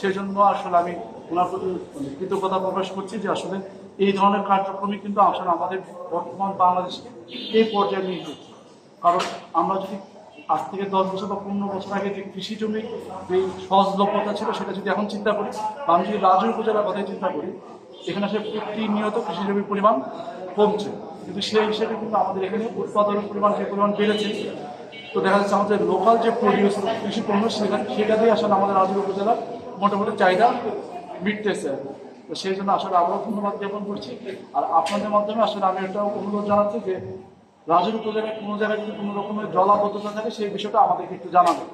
সেই জন্য আসলে আমি ওনার প্রতি মানে কৃতজ্ঞতা প্রকাশ করছি যে আসলে এই ধরনের কার্যক্রমই কিন্তু আসলে আমাদের বর্তমান বাংলাদেশকে এই পর্যায়ে নিয়ে এসেছে কারণ আমরা যদি আজ থেকে দশ বছর বা পনেরো বছর আগে যে কৃষি জমি যে সহজলভ্যতা ছিল সেটা যদি এখন চিন্তা করি, বা আমি যদি রাজু উপজেলার কথাই চিন্তা করি, এখানে আসলে প্রতিনিয়ত কৃষি জমির পরিমাণ কমছে। কিন্তু সেই হিসেবে কিন্তু আমাদের এখানে উৎপাদনের পরিমাণ যে পরিমাণ বেড়েছে, তো দেখা যাচ্ছে আমাদের লোকাল যে প্রডিউস কৃষি পণ্য সেটা সেটা দিয়ে আসলে আমাদের রাজুর উপজেলার মোটামুটি চাহিদা মিটতেছে। তো সেই জন্য আসলে আবারও ধন্যবাদ জ্ঞাপন করছি। আর আপনাদের মাধ্যমে আসলে আমি এটা অনুরোধ জানাচ্ছি যে রাজুর উপজেলায় কোনো জায়গায় যদি কোনো রকমের জলাবদ্ধতা থাকে, সেই বিষয়টা আমাদেরকে একটু জানাবেন।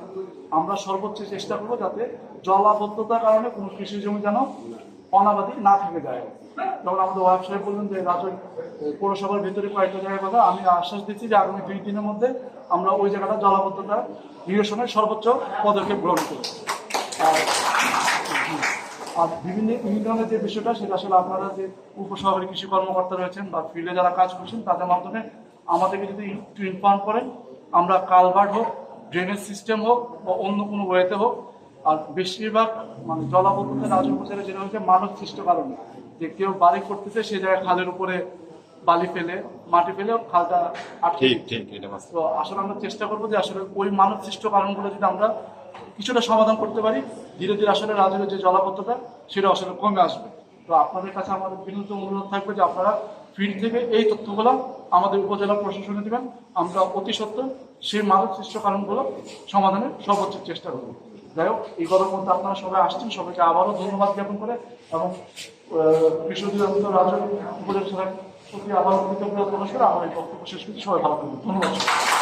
আমরা সর্বোচ্চ চেষ্টা করব যাতে জলাবদ্ধতার কারণে কোনো কৃষি জমি যেন অনাবাদি না থেকে যায়। যেমন আমাদের ওয়াইফ সাহেব বললেন যে রাজুর পৌরসভার ভিতরে কয়েকটা জায়গায় কথা। আমি আশ্বাস দিচ্ছি যে, আগামী দুই দিনের মধ্যে আমরা ওই জায়গাটা জলাবদ্ধতা নিরসনের সর্বোচ্চ পদক্ষেপ গ্রহণ করব। আর বিভিন্ন ইউনিয়নের যে বিষয়টা সেটা আসলে আপনারা যে উপসহকারী কৃষি কর্মকর্তা রয়েছেন বা ফিল্ডে যারা কাজ করছেন তাদের মাধ্যমে আমাদেরকে যদি একটু ইনফর্ম করেন আমরা কালভার্ট হোক ড্রেনেজ সিস্টেম হোক বা অন্য কোনো ওয়েতে হোক আর বেশিরভাগ মানে জলাবদ্ধতা রাজ্য যেটা হচ্ছে মানব সৃষ্ট কারণে। যে কেউ বাড়ি করতেছে সে জায়গায় খালের উপরে বালি ফেলে মাটি ফেলে খালটা আটকে ঠিক ঠিক তো আসলে আমরা চেষ্টা করব যে আসলে ওই মানব সৃষ্ট কারণগুলো যদি আমরা কিছুটা সমাধান করতে পারি। ধীরে ধীরে আসলে রাজ্যের যে জলাবদ্ধতা, সেটা আসলে কমে আসবে। তো আপনাদের কাছে আমাদের বিনীত অনুরোধ থাকবে যে আপনারা ফিল্ড থেকে এই তথ্যগুলো আমাদের উপজেলা প্রশাসনে দেবেন। আমরা অতি সত্ত্বর সেই মানব সৃষ্ট কারণগুলো সমাধানের সর্বোচ্চ চেষ্টা করব। যাই হোক, এই কথার মধ্যে আপনারা সবাই আসছেন। সবাইকে আবারও ধন্যবাদ জ্ঞাপন করে এবং কৃষি অধিদপ্তর উপজেলা প্রতি আবারও কৃতজ্ঞতা প্রকাশ করে আমার এই বক্তব্য শেষ করছি। সবাই ভালো থাকবেন। ধন্যবাদ।